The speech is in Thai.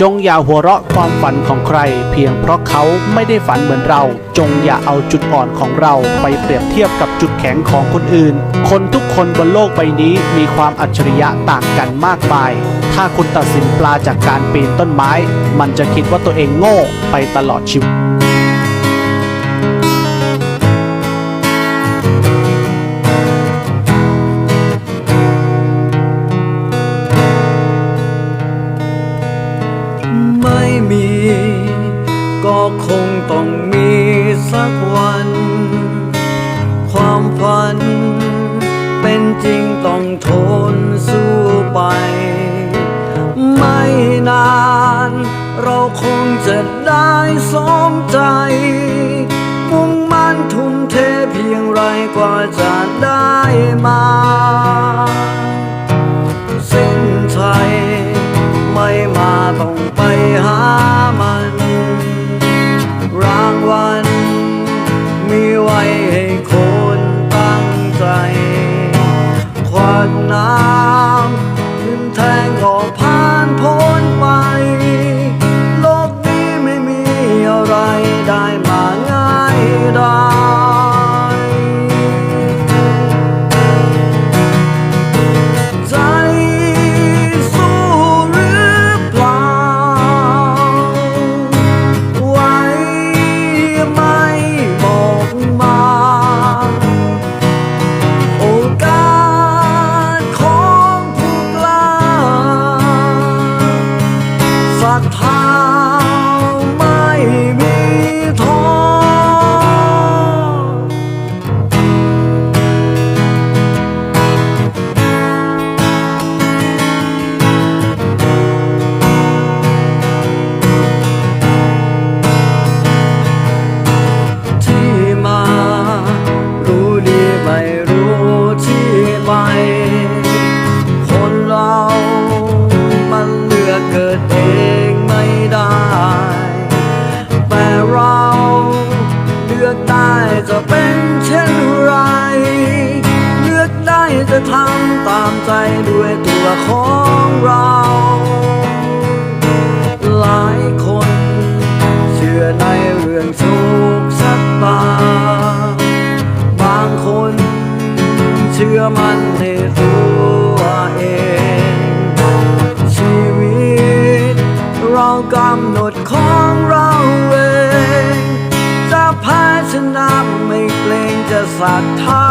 จงอย่าหัวเราะความฝันของใคร เพียงเพราะเขาไม่ได้ฝันเหมือนเรา จงอย่าเอาจุดอ่อนของเราไปเปรียบเทียบกับจุดแข็งของคนอื่น คนทุกคนบนโลกใบนี้มีความอัจฉริยะต่างกันมากมาย ถ้าคุณตัดสินปลาจากการปีนต้นไม้ มันจะคิดว่าตัวเองโง่ไปตลอดชีวิต กวัน ความฝัน เป็นจริงต้องทนสู้ไป ไม่นาน เราคงจะได้สมใจ มุ่งมั่นทุ่มเทเพียงไรกว่าจะได้มา ได้มาง่ายได้ใจสู้หรือเปล่า ไว้ไม่บอกมา โอกาสของผู้กล้าศรัทธา จะเป็นเช่นไร เลือกได้จะทำตามใจด้วยตัวของเรา หลายคนเชื่อในเรื่องโชคชะตา บางคนเชื่อมันใน เอง จะแพ้ชนะไม่เกรงจะศรัทธา